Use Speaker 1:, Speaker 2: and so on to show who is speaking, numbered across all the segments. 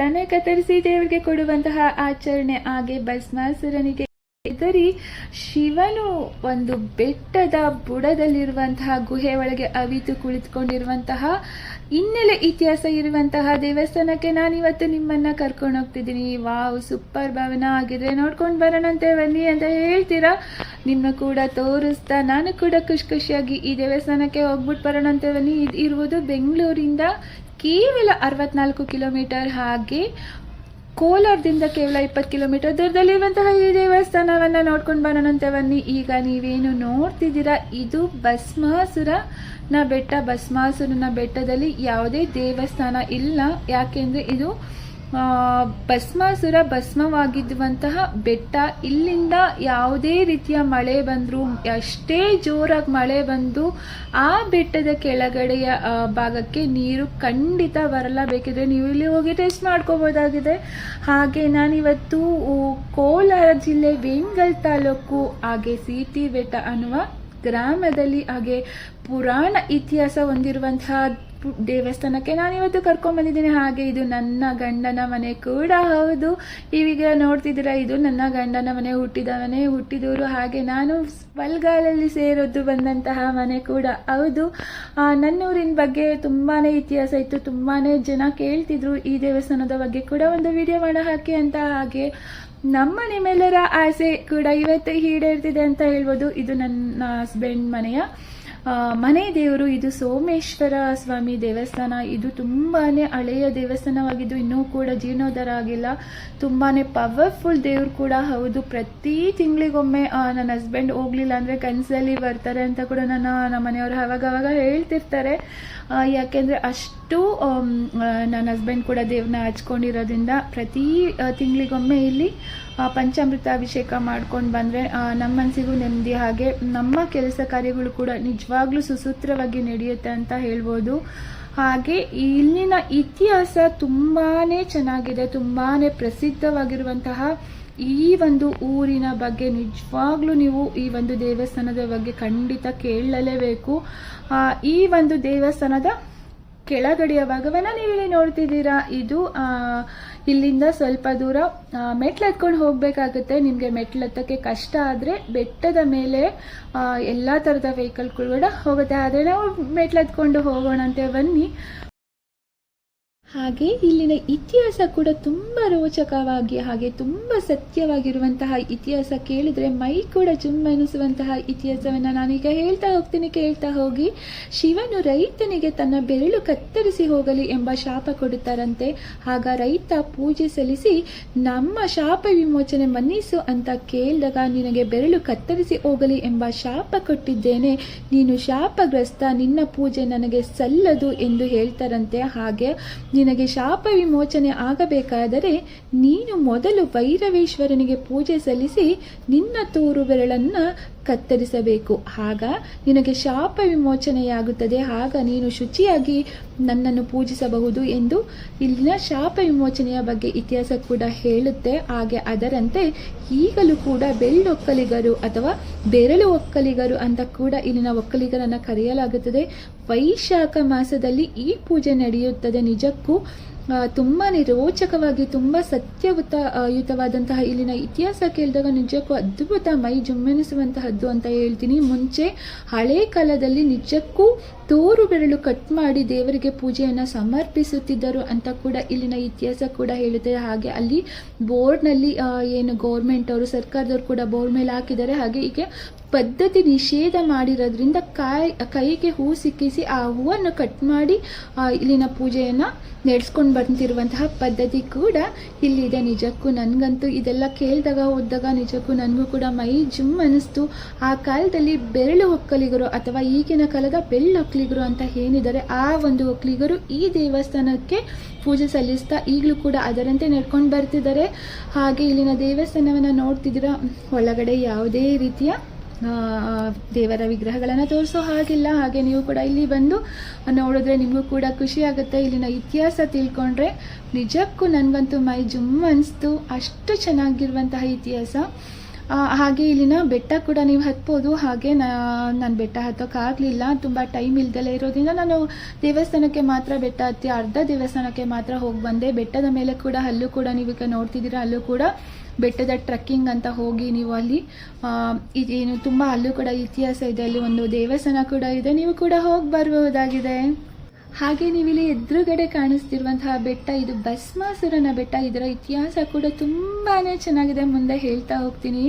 Speaker 1: ಎಲೆಗಳನ್ನೇ ಕತ್ತರಿಸಿ ದೇವರಿಗೆ ಕೊಡುವಂತಹ ಆಚರಣೆ ಹಾಗೆ ಭಸ್ಮಾಸುರನಿಗೆ ಹೆದರಿ ಶಿವನು ಒಂದು ಬೆಟ್ಟದ ಬುಡದಲ್ಲಿರುವಂತಹ ಗುಹೆ ಒಳಗೆ ಅವಿತು ಕುಳಿತುಕೊಂಡಿರುವಂತಹ ಹಿನ್ನೆಲೆ ಇತಿಹಾಸ ಇರುವಂತಹ ದೇವಸ್ಥಾನಕ್ಕೆ ನಾನು ಇವತ್ತು ನಿಮ್ಮನ್ನ ಕರ್ಕೊಂಡು ಹೋಗ್ತಿದ್ದೀನಿ. ವಾವ್ ಸೂಪರ್ ಭವನ ಆಗಿದ್ರೆ ನೋಡ್ಕೊಂಡು ಬರೋಣಂತೆ ಬನ್ನಿ ಅಂತ ಹೇಳ್ತೀರಾ? ನಿಮ್ಮ ಕೂಡ ತೋರಿಸ್ತಾ ನಾನು ಕೂಡ ಖುಷಿ ಖುಷಿಯಾಗಿ ಈ ದೇವಸ್ಥಾನಕ್ಕೆ ಹೋಗ್ಬಿಟ್ಟು ಬರೋಣಂತೆ ಬನ್ನಿ. ಇದು ಇರುವುದು ಬೆಂಗಳೂರಿಂದ ಕೇವಲ ಅರವತ್ನಾಲ್ಕು ಕಿಲೋಮೀಟರ್ ಹಾಗೆ ಕೋಲಾರದಿಂದ ಕೇವಲ ಇಪ್ಪತ್ತು ಕಿಲೋಮೀಟರ್ ದೂರದಲ್ಲಿರುವಂತಹ ಈ ದೇವಸ್ಥಾನವನ್ನು ನೋಡ್ಕೊಂಡು ಬರೋಣಂತೆ ಬನ್ನಿ. ಈಗ ನೀವೇನು ನೋಡ್ತಿದ್ದೀರಾ? ಇದು ಭಸ್ಮಾಸುರನ ಬೆಟ್ಟ. ಭಸ್ಮಾಸುರನ ಬೆಟ್ಟದಲ್ಲಿ ಯಾವುದೇ ದೇವಸ್ಥಾನ ಇಲ್ಲ. ಯಾಕೆಂದ್ರೆ ಇದು ಭಸ್ಮಾಸುರ ಭಸ್ಮವಾಗಿದ್ದುವಂತಹ ಬೆಟ್ಟ, ಇಲ್ಲಿಂದ ಯಾವುದೇ ರೀತಿಯ ಮಳೆ ಬಂದರೂ, ಎಷ್ಟೇ ಜೋರಾಗಿ ಮಳೆ ಬಂದು ಆ ಬೆಟ್ಟದ ಕೆಳಗಡೆಯ ಭಾಗಕ್ಕೆ ನೀರು ಖಂಡಿತ ಬರಲ್ಲ ಬೇಕಿದ್ರೆ ನೀವು ಇಲ್ಲಿ ಹೋಗಿ ಟೆಸ್ಟ್ ಮಾಡ್ಕೋಬೋದಾಗಿದೆ. ಹಾಗೆ ನಾನಿವತ್ತು ಕೋಲಾರ ಜಿಲ್ಲೆ ವೇಂಗಲ್ ತಾಲೂಕು, ಹಾಗೆ ಸೀತಿ ಬೆಟ್ಟ ಅನ್ನುವ ಗ್ರಾಮದಲ್ಲಿ ಹಾಗೆ ಪುರಾಣ ಇತಿಹಾಸ ಹೊಂದಿರುವಂತಹ ದೇವಸ್ಥಾನಕ್ಕೆ ನಾನಿವತ್ತು ಕರ್ಕೊಂಡ್ ಬಂದಿದ್ದೀನಿ. ಹಾಗೆ ಇದು ನನ್ನ ಗಂಡನ ಮನೆ ಕೂಡ ಹೌದು. ಇವೀಗ ನೋಡ್ತಿದ್ದೀರಾ, ಇದು ನನ್ನ ಗಂಡನ ಮನೆ, ಹುಟ್ಟಿದ ಮನೆ ಹುಟ್ಟಿದವರು ಹಾಗೆ ನಾನು ಬಲ್ಗಾಲಲ್ಲಿ ಸೇರೋದು ಬಂದಂತಹ ಮನೆ ಕೂಡ ಹೌದು. ನನ್ನೂರಿನ ಬಗ್ಗೆ ತುಂಬಾ ಇತಿಹಾಸ ಇತ್ತು. ತುಂಬಾ ಜನ ಕೇಳ್ತಿದ್ರು ಈ ದೇವಸ್ಥಾನದ ಬಗ್ಗೆ ಕೂಡ ಒಂದು ವಿಡಿಯೋ ಮಾಡೋ ಹಾಕಿ ಅಂತ. ಹಾಗೆ ನಮ್ಮ ನಿಮ್ಮೆಲ್ಲರ ಆಸೆ ಕೂಡ ಇವತ್ತು ಈಡೇರ್ತಿದೆ ಅಂತ ಹೇಳ್ಬೋದು. ಇದು ನನ್ನ ಹಸ್ಬೆಂಡ್ ಮನೆಯ ಮನೆ ದೇವರು, ಇದು ಸೋಮೇಶ್ವರ ಸ್ವಾಮಿ ದೇವಸ್ಥಾನ. ಇದು ತುಂಬಾನೇ ಹಳೆಯ ದೇವಸ್ಥಾನವಾಗಿದ್ದು, ಇನ್ನೂ ಕೂಡ ಜೀರ್ಣೋದ್ಧಾರ ಆಗಿಲ್ಲ. ತುಂಬಾನೇ ಪವರ್ಫುಲ್ ದೇವರು ಕೂಡ ಹೌದು. ಪ್ರತಿ ತಿಂಗಳಿಗೊಮ್ಮೆ ನನ್ನ ಹಸ್ಬೆಂಡ್ ಹೋಗ್ಲಿಲ್ಲ ಅಂದ್ರೆ ಕನಸಲ್ಲಿ ಬರ್ತಾರೆ ಅಂತ ಕೂಡ ನನ್ನ, ನಮ್ಮ ಮನೆಯವರು ಅವಾಗವಾಗ ಅವಾಗ ಹೇಳ್ತಿರ್ತಾರೆ ಯಾಕೆಂದರೆ ಅಷ್ಟು ನನ್ನ ಹಸ್ಬೆಂಡ್ ಕೂಡ ದೇವ್ರನ್ನ ಹಚ್ಕೊಂಡಿರೋದ್ರಿಂದ ಪ್ರತಿ ತಿಂಗಳಿಗೊಮ್ಮೆ ಇಲ್ಲಿ ಆ, ಪಂಚಾಮೃತ ಅಭಿಷೇಕ ಮಾಡ್ಕೊಂಡು ಬಂದರೆ ನಮ್ಮ ಮನಸ್ಸಿಗೂ ನೆಮ್ಮದಿ. ಹಾಗೆ ನಮ್ಮ ಕೆಲಸ ಕಾರ್ಯಗಳು ಕೂಡ ನಿಜವಾಗ್ಲೂ ಸುಸೂತ್ರವಾಗಿ ನಡೆಯುತ್ತೆ ಅಂತ ಹೇಳ್ಬೋದು. ಹಾಗೆ ಇಲ್ಲಿನ ಇತಿಹಾಸ ತುಂಬಾನೇ ಚೆನ್ನಾಗಿದೆ ತುಂಬಾನೇ ಪ್ರಸಿದ್ಧವಾಗಿರುವಂತಹ ಈ ಒಂದು ಊರಿನ ಬಗ್ಗೆ ನಿಜವಾಗ್ಲೂ ನೀವು ಈ ಒಂದು ದೇವಸ್ಥಾನದ ಬಗ್ಗೆ ಖಂಡಿತ ಕೇಳಲೇಬೇಕು. ಈ ಒಂದು ದೇವಸ್ಥಾನದ ಕೆಳಗಡೆಯ ಭಾಗವನ್ನ ನೀವಿಲ್ಲಿ ನೋಡ್ತಿದ್ದೀರಾ. ಇದು ಇಲ್ಲಿಂದ ಸ್ವಲ್ಪ ದೂರ ಮೆಟ್ಲು ಹತ್ಕೊಂಡು ಹೋಗ್ಬೇಕಾಗುತ್ತೆ. ನಿಮಗೆ ಮೆಟ್ಲು ಹತ್ತಕ್ಕೆ ಕಷ್ಟ ಆದರೆ ಬೆಟ್ಟದ ಮೇಲೆ ಎಲ್ಲಾ ಥರದ ವೆಹಿಕಲ್ಗಳು ಕೂಡ ಹೋಗುತ್ತೆ. ಆದರೆ ನಾವು ಮೆಟ್ಲು ಹತ್ಕೊಂಡು ಅಂತ ಬನ್ನಿ. ಹಾಗೆ ಇಲ್ಲಿನ ಇತಿಹಾಸ ಕೂಡ ತುಂಬ ರೋಚಕವಾಗಿ ಹಾಗೆ ತುಂಬ ಸತ್ಯವಾಗಿರುವಂತಹ ಇತಿಹಾಸ ಕೇಳಿದ್ರೆ ಮೈ ಕೂಡ ಚುಮ್ಮೆನಿಸುವಂತಹ ಇತಿಹಾಸವನ್ನು ನಾನೀಗ ಹೇಳ್ತಾ ಹೋಗ್ತೀನಿ, ಕೇಳ್ತಾ ಹೋಗಿ. ಶಿವನು ರೈತನಿಗೆ ತನ್ನ ಬೆರಳು ಕತ್ತರಿಸಿ ಹೋಗಲಿ ಎಂಬ ಶಾಪ ಕೊಡುತ್ತಾರಂತೆ. ಆಗ ರೈತ ಪೂಜೆ ಸಲ್ಲಿಸಿ, ನಮ್ಮ ಶಾಪ ವಿಮೋಚನೆ ಮನ್ನಿಸು ಅಂತ ಕೇಳಿದಾಗ ನಿನಗೆ ಬೆರಳು ಕತ್ತರಿಸಿ ಹೋಗಲಿ ಎಂಬ ಶಾಪ ಕೊಟ್ಟಿದ್ದೇನೆ. ನೀನು ಶಾಪಗ್ರಸ್ತ, ನಿನ್ನ ಪೂಜೆ ನನಗೆ ಸಲ್ಲದು ಎಂದು ಹೇಳ್ತಾರಂತೆ. ಹಾಗೆ ನಿನಗೆ ಶಾಪ ವಿಮೋಚನೆ ಆಗಬೇಕಾದರೆ ನೀನು ಮೊದಲು ಭೈರವೇಶ್ವರನಿಗೆ ಪೂಜೆ ಸಲ್ಲಿಸಿ ನಿನ್ನ ತೋರು ಬೆರಳನ್ನು ಕತ್ತರಿಸಬೇಕು. ಆಗ ನಿನಗೆ ಶಾಪ ವಿಮೋಚನೆಯಾಗುತ್ತದೆ. ಆಗ ನೀನು ಶುಚಿಯಾಗಿ ನನ್ನನ್ನು ಪೂಜಿಸಬಹುದು ಎಂದು ಇಲ್ಲಿನ ಶಾಪ ವಿಮೋಚನೆಯ ಬಗ್ಗೆ ಇತಿಹಾಸ ಕೂಡ ಹೇಳುತ್ತೆ. ಹಾಗೆ ಅದರಂತೆ ಈಗಲೂ ಕೂಡ ಬೆಳ್ಳೊಕ್ಕಲಿಗರು ಅಥವಾ ಬೆರಳು ಒಕ್ಕಲಿಗರು ಅಂತ ಕೂಡ ಇಲ್ಲಿನ ಒಕ್ಕಲಿಗರನ್ನು ಕರೆಯಲಾಗುತ್ತದೆ. ವೈಶಾಖ ಮಾಸದಲ್ಲಿ ಈ ಪೂಜೆ ನಡೆಯುತ್ತದೆ. ನಿಜಕ್ಕೂ ಆ, ತುಂಬಾ ರೋಚಕವಾಗಿ ತುಂಬ ಸತ್ಯಯುತ ಯುತವಾದಂತಹ ಇಲ್ಲಿನ ಇತಿಹಾಸ ಕೇಳಿದಾಗ ನಿಜಕ್ಕೂ ಅದ್ಭುತ ಮೈ ಜುಮ್ಮೆನಿಸುವಂತಹದ್ದು ಅಂತ ಹೇಳ್ತೀನಿ. ಮುಂಚೆ ಹಳೆ ಕಾಲದಲ್ಲಿ ನಿಜಕ್ಕೂ ತೋರು ಬೆರಳು ಕಟ್ ಮಾಡಿ ದೇವರಿಗೆ ಪೂಜೆಯನ್ನು ಸಮರ್ಪಿಸುತ್ತಿದ್ದರು ಅಂತ ಕೂಡ ಇಲ್ಲಿನ ಇತಿಹಾಸ ಕೂಡ ಹೇಳುತ್ತೆ. ಹಾಗೆ ಅಲ್ಲಿ ಬೋರ್ಡ್ನಲ್ಲಿ ಏನು ಗೌರ್ಮೆಂಟ್ ಅವರು ಸರ್ಕಾರದವರು ಕೂಡ ಬೋರ್ಡ್ ಮೇಲೆ ಹಾಕಿದ್ದಾರೆ. ಹಾಗೆ ಹೀಗೆ ಪದ್ಧತಿ ನಿಷೇಧ ಮಾಡಿರೋದ್ರಿಂದ ಕಾಯಿ ಕೈಗೆ ಹೂ ಸಿಕ್ಕಿಸಿ ಆ ಹೂವನ್ನು ಕಟ್ ಮಾಡಿ ಇಲ್ಲಿನ ಪೂಜೆಯನ್ನು ನಡೆಸ್ಕೊಂಡು ಬಂದಿರುವಂತಹ ಪದ್ಧತಿ ಕೂಡ ಇಲ್ಲಿದೆ. ನಿಜಕ್ಕೂ ನನಗಂತೂ ಇದೆಲ್ಲ ಕೇಳಿದಾಗ, ಓದಿದಾಗ ನಿಜಕ್ಕೂ ನನಗೂ ಕೂಡ ಮೈ ಜುಮ್ ಅನ್ನಿಸ್ತು ಆ ಕಾಲದಲ್ಲಿ ಬೆರಳು ಒಕ್ಕಲಿಗರು ಅಥವಾ ಈಗಿನ ಕಾಲದ ಬೆಳ್ಳೊಕ್ಕಲಿಗರು ಅಂತ ಏನಿದ್ದಾರೆ, ಆ ಒಂದು ಒಕ್ಕಲಿಗರು ಈ ದೇವಸ್ಥಾನಕ್ಕೆ ಪೂಜೆ ಸಲ್ಲಿಸ್ತಾ ಈಗಲೂ ಕೂಡ ಅದರಂತೆ ನಡ್ಕೊಂಡು ಬರ್ತಿದ್ದಾರೆ. ಹಾಗೆ ಇಲ್ಲಿನ ದೇವಸ್ಥಾನವನ್ನು ನೋಡ್ತಿದ್ದೀರಾ? ಒಳಗಡೆ ಯಾವುದೇ ರೀತಿಯ ದೇವರ ವಿಗ್ರಹಗಳನ್ನು ತೋರಿಸೋ ಹಾಗಿಲ್ಲ. ಹಾಗೆ ನೀವು ಕೂಡ ಇಲ್ಲಿ ಬಂದು ನೋಡಿದ್ರೆ ನಿಮಗೂ ಕೂಡ ಖುಷಿ ಆಗುತ್ತೆ. ಇಲ್ಲಿನ ಇತಿಹಾಸ ತಿಳ್ಕೊಂಡ್ರೆ ನಿಜಕ್ಕೂ ನನಗಂತೂ ಮೈ ಜುಮ್ ಅನಿಸ್ತು. ಅಷ್ಟು ಚೆನ್ನಾಗಿರುವಂತಹ ಇತಿಹಾಸ. ಹಾಗೆ ಇಲ್ಲಿನ ಬೆಟ್ಟ ಕೂಡ ನೀವು ಹತ್ಬೋದು. ಹಾಗೆ ನಾನು ಬೆಟ್ಟ ಹತ್ತೋಕ್ಕಾಗಲಿಲ್ಲ ತುಂಬ ಟೈಮ್ ಇಲ್ದಲೇ ಇರೋದ್ರಿಂದ ನಾನು ದೇವಸ್ಥಾನಕ್ಕೆ ಮಾತ್ರ ಬೆಟ್ಟ ಹತ್ತಿ ಅರ್ಧ ದೇವಸ್ಥಾನಕ್ಕೆ ಮಾತ್ರ ಹೋಗಿ ಬಂದೆ. ಬೆಟ್ಟದ ಮೇಲೆ ಕೂಡ ಅಲ್ಲೂ ಕೂಡ ನೀವೀಗ ನೋಡ್ತಿದ್ದೀರಾ, ಅಲ್ಲೂ ಕೂಡ ಬೆಟ್ಟದ ಟ್ರಕ್ಕಿಂಗ್ ಅಂತ ಹೋಗಿ ನೀವು ಅಲ್ಲಿ ಏನು ತುಂಬ ಅಲ್ಲೂ ಕೂಡ ಇತಿಹಾಸ ಇದೆ. ಅಲ್ಲಿ ಒಂದು ದೇವಸ್ಥಾನ ಕೂಡ ಇದೆ. ನೀವು ಕೂಡ ಹೋಗಿ ಬರ್ಬಹುದಾಗಿದೆ ಹಾಗೆ ನೀವಿಲ್ಲಿ ಎದುರುಗಡೆ ಕಾಣಿಸ್ತಿರುವಂತಹ ಬೆಟ್ಟ ಇದು ಭಸ್ಮಾಸುರನ ಬೆಟ್ಟ. ಇದರ ಇತಿಹಾಸ ಕೂಡ ತುಂಬಾನೇ ಚೆನ್ನಾಗಿದೆ. ಮುಂದೆ ಹೇಳ್ತಾ ಹೋಗ್ತೀನಿ.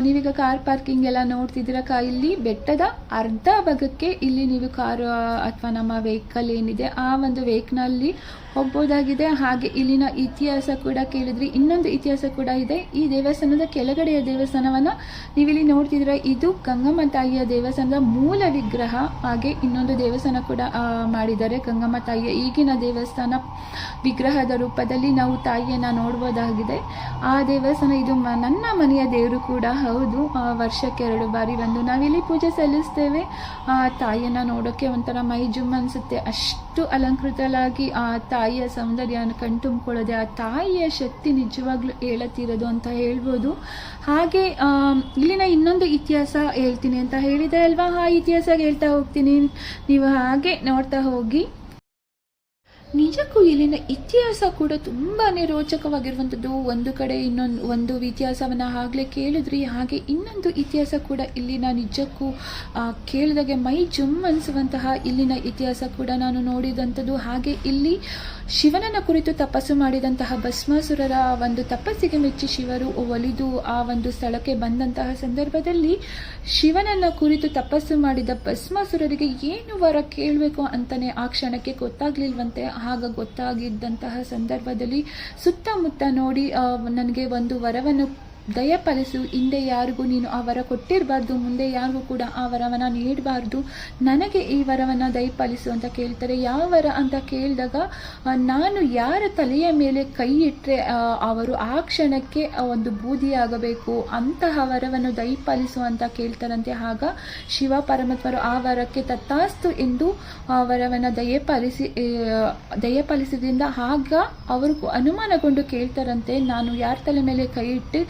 Speaker 1: ನೀವೀಗ ಕಾರ್ ಪಾರ್ಕಿಂಗ್ ಎಲ್ಲ ನೋಡ್ತಿದ್ದೀರ? ಕಾ ಇಲ್ಲಿ ಬೆಟ್ಟದ ಅರ್ಧ ಭಾಗಕ್ಕೆ ಇಲ್ಲಿ ನೀವು ಕಾರು ಅಥವಾ ನಮ್ಮ ವೆಹಿಕಲ್ ಏನಿದೆ ಆ ಒಂದು ವೆಹಿಕಲ್ನಲ್ಲಿ ಹೋಗ್ಬೋದಾಗಿದೆ. ಹಾಗೆ ಇಲ್ಲಿನ ಇತಿಹಾಸ ಕೂಡ ಕೇಳಿದ್ರಿ. ಇನ್ನೊಂದು ಇತಿಹಾಸ ಕೂಡ ಇದೆ. ಈ ದೇವಸ್ಥಾನದ ಕೆಳಗಡೆಯ ದೇವಸ್ಥಾನವನ್ನು ನೀವಿಲ್ಲಿ ನೋಡ್ತಿದ್ದೀರ? ಇದು ಗಂಗಮ್ಮ ತಾಯಿಯ ದೇವಸ್ಥಾನದ ಮೂಲ ವಿಗ್ರಹ. ಹಾಗೆ ಇನ್ನೊಂದು ದೇವಸ್ಥಾನ ಕೂಡ ಆ, ಮಾಡಿದ್ದಾರೆ ಗಂಗಮ್ಮ ತಾಯಿಯ ಈಗಿನ ದೇವಸ್ಥಾನ ವಿಗ್ರಹದ ರೂಪದಲ್ಲಿ ನಾವು ತಾಯಿಯನ್ನ ನೋಡಬಹುದಾಗಿದೆ ಆ ದೇವಸ್ಥಾನ ಇದು ನನ್ನ ಮನೆಯ ದೇವರು ಕೂಡ, ಹೌದು ವರ್ಷಕ್ಕೆ ಎರಡು ಬಾರಿ ಬಂದು ನಾವಿಲ್ಲಿ ಪೂಜೆ ಸಲ್ಲಿಸ್ತೇವೆ. ಆ ತಾಯಿಯನ್ನ ನೋಡೋಕೆ ಒಂಥರ ಮೈ ಜುಮ್ ಅನ್ಸುತ್ತೆ. ಅಷ್ಟು ಅಲಂಕೃತಲಾಗಿ ಆ ತಾಯಿಯ ಸೌಂದರ್ಯನ ಕಣ್ತುಂಬಿಕೊಳ್ಳೋದೆ ಆ ತಾಯಿಯ ಶಕ್ತಿ ನಿಜವಾಗ್ಲೂ ಹೇಳತ್ತಿರೋದು ಅಂತ ಹೇಳ್ಬೋದು. ಹಾಗೆ ಇಲ್ಲಿನ ಇನ್ನೊಂದು ಇತಿಹಾಸ ಹೇಳ್ತೀನಿ ಅಂತ ಹೇಳಿದೆ ಅಲ್ವಾ? ಆ ಇತಿಹಾಸ ಹೇಳ್ತಾ ಹೋಗ್ತೀನಿ. ನೀವು ಹಾಗೆ ನೋಡ್ತಾ ಹೋಗಿ. ನಿಜಕ್ಕೂ ಇಲ್ಲಿನ ಇತಿಹಾಸ ಕೂಡ ತುಂಬಾನೇ ರೋಚಕವಾಗಿರುವಂಥದ್ದು. ಒಂದು ಕಡೆ ಇನ್ನೊಂದು, ಒಂದು ಇತಿಹಾಸವನ್ನ ಆಗಲೇ ಕೇಳಿದ್ರಿ, ಹಾಗೆ ಇನ್ನೊಂದು ಇತಿಹಾಸ ಕೂಡ ಇಲ್ಲಿನ ನಿಜಕ್ಕೂ ಕೇಳಿದಾಗೆ ಮೈ ಜುಮ್ ಅನಿಸುವಂತಹ ಇಲ್ಲಿನ ಇತಿಹಾಸ ಕೂಡ ನಾನು ನೋಡಿದಂಥದ್ದು. ಹಾಗೆ ಇಲ್ಲಿ ಶಿವನನ್ನ ಕುರಿತು ತಪಸ್ಸು ಮಾಡಿದಂತಹ ಭಸ್ಮಾಸುರರ ಒಂದು ತಪಸ್ಸಿಗೆ ಮೆಚ್ಚಿ ಶಿವರು ಒಲಿದು ಆ ಒಂದು ಸ್ಥಳಕ್ಕೆ ಬಂದಂತಹ ಸಂದರ್ಭದಲ್ಲಿ ಶಿವನನ್ನ ಕುರಿತು ತಪಸ್ಸು ಮಾಡಿದ ಭಸ್ಮಾಸುರರಿಗೆ ಏನು ವರ ಕೇಳಬೇಕು ಅಂತಾನೆ ಆ ಕ್ಷಣಕ್ಕೆ ಗೊತ್ತಾಗ್ಲಿಲ್ವಂತೆ. ಆಗ ಗೊತ್ತಾಗಿದ್ದಂತಹ ಸಂದರ್ಭದಲ್ಲಿ ಸುತ್ತಮುತ್ತ ನೋಡಿ ನನಗೆ ಒಂದು ವರವನ್ನು ದಯಪಾಲಿಸು, ಹಿಂದೆ ಯಾರಿಗೂ ನೀನು ಆ ವರ ಕೊಟ್ಟಿರಬಾರ್ದು, ಮುಂದೆ ಯಾರಿಗೂ ಕೂಡ ಆ ವರವನ್ನು ನೀಡಬಾರ್ದು. ನನಗೆ ಈ ವರವನ್ನು ದಯಪಾಲಿಸು ಅಂತ ಕೇಳ್ತಾರೆ. ಯಾವ ವರ ಅಂತ ಕೇಳಿದಾಗ ನಾನು ಯಾರ ತಲೆಯ ಮೇಲೆ ಕೈ ಇಟ್ಟರೆ ಅವರು ಆ ಕ್ಷಣಕ್ಕೆ ಒಂದು ಬೂದಿಯಾಗಬೇಕು, ಅಂತಹ ವರವನ್ನು ದಯಪಾಲಿಸು ಅಂತ ಕೇಳ್ತಾರಂತೆ. ಆಗ ಶಿವ ಪರಮಾತ್ಮರು ಆ ವರಕ್ಕೆ ತತ್ತಾಸ್ತು ಎಂದು ಆ ವರವನ್ನು ದಯಪಾಲಿಸಿ ದಯಪಾಲಿಸಿದ್ರಿಂದ ಆಗ ಅವರು ಅನುಮಾನಗೊಂಡು ಕೇಳ್ತಾರಂತೆ, ನಾನು ಯಾರ ತಲೆ ಮೇಲೆ ಕೈ ಇಟ್ಟು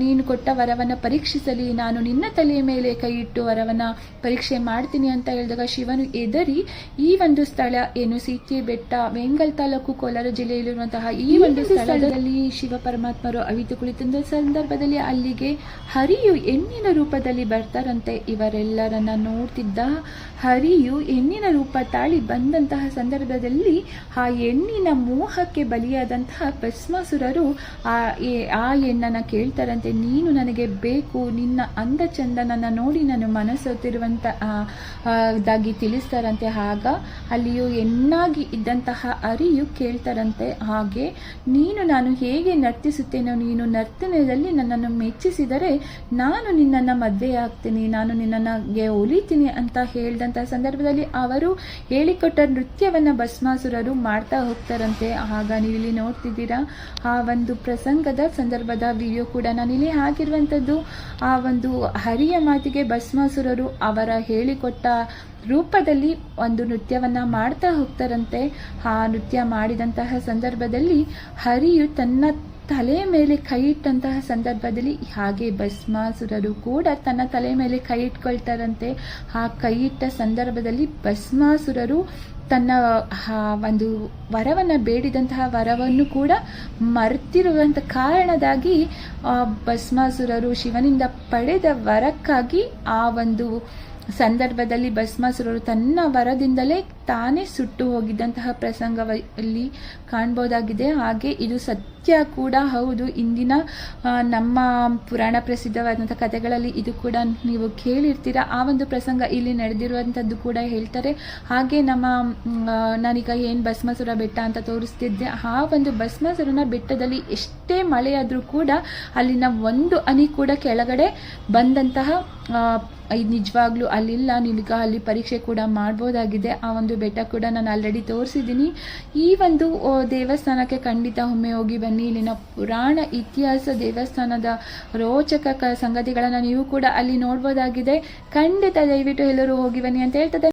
Speaker 1: ನೀನು ಕೊಟ್ಟ ವರವನ್ನು ಪರೀಕ್ಷಿಸಲಿ ನಾನು ನಿನ್ನ ತಲೆಯ ಮೇಲೆ ಕೈ ಇಟ್ಟು ವರವನ್ನು ಪರೀಕ್ಷೆ ಮಾಡ್ತೀನಿ ಅಂತ ಹೇಳಿದಾಗ ಶಿವನು ಎದರಿ ಈ ಒಂದು ಸ್ಥಳ ಏನು ಸೀತೆ ಬೆಟ್ಟ ಬೆಂಗಲ್ ತಾಲೂಕು ಕೋಲಾರ ಜಿಲ್ಲೆಯಲ್ಲಿರುವಂತಹ ಈ ಒಂದು ಸ್ಥಳದಲ್ಲಿ ಶಿವ ಪರಮಾತ್ಮರು ಅವಿತು ಕುಳಿತಿದ್ದ ಸಂದರ್ಭದಲ್ಲಿ ಅಲ್ಲಿಗೆ ಹರಿಯು ಹೆಣ್ಣಿನ ರೂಪದಲ್ಲಿ ಬರ್ತಾರಂತೆ ಇವರೆಲ್ಲರನ್ನ ನೋಡ್ತಿದ್ದ ಹರಿಯು ಹೆಣ್ಣಿನ ರೂಪ ತಾಳಿ ಬಂದಂತಹ ಸಂದರ್ಭದಲ್ಲಿ ಆ ಹೆಣ್ಣಿನ ಮೋಹಕ್ಕೆ ಬಲಿಯಾದಂತಹ ಭಸ್ಮಾಸುರರು ಆ ಆ ಹೆಣ್ಣನ್ನ ಕೇಳ್ತಾರಂತೆ ನೀನು ನನಗೆ ಬೇಕು ನಿನ್ನ ಅಂದ ಚಂದನನ್ನ ನೋಡಿ ನಾನು ಆ, ದಾಗಿ ತಿಳಿಸ್ತಾರಂತೆ. ಆಗ ಅಲ್ಲಿಯೂ ಹೆಣ್ಣಾಗಿ ಇದ್ದಂತಹ ಅರಿಯು ಕೇಳ್ತಾರಂತೆ. ಹಾಗೆ ನೀನು ನಾನು ಹೇಗೆ ನರ್ತಿಸುತ್ತೇನೋ ನೀನು ನರ್ತನದಲ್ಲಿ ನನ್ನನ್ನು ಮೆಚ್ಚಿಸಿದರೆ ನಾನು ನಿನ್ನನ್ನು ಮದುವೆ ಆಗ್ತೀನಿ ನಾನು ನಿನ್ನನ್ನೇ ಒಲಿತೀನಿ ಅಂತ ಹೇಳಿದಂತಹ ಸಂದರ್ಭದಲ್ಲಿ ಅವರು ಹೇಳಿಕೊಟ್ಟ ನೃತ್ಯವನ್ನ ಭಸ್ಮಾಸುರರು ಮಾಡ್ತಾ ಹೋಗ್ತಾರಂತೆ. ಆಗ ನೀವು ಇಲ್ಲಿ ನೋಡ್ತಿದ್ದೀರಾ ಆ ಒಂದು ಪ್ರಸಂಗದ ಸಂದರ್ಭದ ವಿಡಿಯೋ ಕೂಡ ನಾನಿಲ್ಲಿ ಹಾಕಿರುವಂಥದ್ದು ಆ ಒಂದು ಹರಿಯ ಮಾತಿಗೆ ಭಸ್ಮಾಸುರರು ಅವರ ಹೇಳಿಕೊಟ್ಟ ರೂಪದಲ್ಲಿ ಒಂದು ನೃತ್ಯವನ್ನ ಮಾಡ್ತಾ ಹೋಗ್ತಾರಂತೆ. ಆ ನೃತ್ಯ ಮಾಡಿದಂತಹ ಸಂದರ್ಭದಲ್ಲಿ ಹರಿಯು ತನ್ನ ತಲೆ ಮೇಲೆ ಕೈ ಇಟ್ಟಂತಹ ಸಂದರ್ಭದಲ್ಲಿ ಹಾಗೆ ಭಸ್ಮಾಸುರರು ಕೂಡ ತನ್ನ ತಲೆ ಮೇಲೆ ಕೈ ಇಟ್ಕೊಳ್ತಾರಂತೆ. ಆ ಕೈ ಇಟ್ಟ ಸಂದರ್ಭದಲ್ಲಿ ಭಸ್ಮಾಸುರರು ತನ್ನ ಒಂದು ವರವನ್ನು ಬೇಡಿದಂತಹ ವರವನ್ನು ಕೂಡ ಮರೆತಿರುವಂಥ ಕಾರಣದಾಗಿ ಭಸ್ಮಾಸುರರು ಶಿವನಿಂದ ಪಡೆದ ವರಕ್ಕಾಗಿ ಆ ಒಂದು ಸಂದರ್ಭದಲ್ಲಿ ಭಸ್ಮಾಸುರರು ತನ್ನ ವರದಿಂದಲೇ ತಾನೇ ಸುಟ್ಟು ಹೋಗಿದ್ದಂತಹ ಪ್ರಸಂಗದಲ್ಲಿ ಕಾಣ್ಬೋದಾಗಿದೆ. ಹಾಗೆ ಇದು ಸತ್ಯ ಕೂಡ ಹೌದು. ಇಂದಿನ ನಮ್ಮ ಪುರಾಣ ಪ್ರಸಿದ್ಧವಾದಂಥ ಕಥೆಗಳಲ್ಲಿ ಇದು ಕೂಡ ನೀವು ಕೇಳಿರ್ತೀರ. ಆ ಒಂದು ಪ್ರಸಂಗ ಇಲ್ಲಿ ನಡೆದಿರುವಂಥದ್ದು ಕೂಡ ಹೇಳ್ತಾರೆ. ಹಾಗೆ ನಮ್ಮ ನಾನೀಗ ಏನು ಭಸ್ಮಾಸುರ ಬೆಟ್ಟ ಅಂತ ತೋರಿಸ್ತಿದ್ದೆ. ಆ ಒಂದು ಭಸ್ಮಾಸುರನ ಬೆಟ್ಟದಲ್ಲಿ ಎಷ್ಟೇ ಮಳೆಯಾದರೂ ಕೂಡ ಅಲ್ಲಿನ ಒಂದು ಅನಿ ಕೂಡ ಕೆಳಗಡೆ ಬಂದಂತಹ ನಿಜವಾಗ್ಲೂ ಅಲ್ಲಿಲ್ಲ. ನೀವೀಗ ಅಲ್ಲಿ ಪರೀಕ್ಷೆ ಕೂಡ ಮಾಡ್ಬೋದಾಗಿದೆ. ಆ ಒಂದು ಬೆಟ್ಟ ಕೂಡ ನಾನು ಆಲ್ರೆಡಿ ತೋರಿಸಿದ್ದೀನಿ. ಈ ಒಂದು ದೇವಸ್ಥಾನಕ್ಕೆ ಖಂಡಿತ ಒಮ್ಮೆ ಹೋಗಿ ಬನ್ನಿ. ಇಲ್ಲಿನ ಪುರಾಣ ಇತಿಹಾಸ ದೇವಸ್ಥಾನದ ರೋಚಕ ಸಂಗತಿಗಳನ್ನು ನೀವು ಕೂಡ ಅಲ್ಲಿ ನೋಡ್ಬೋದಾಗಿದೆ. ಖಂಡಿತ ದಯವಿಟ್ಟು ಎಲ್ಲರೂ ಹೋಗಿ ಬನ್ನಿ ಅಂತ ಹೇಳ್ತದೆ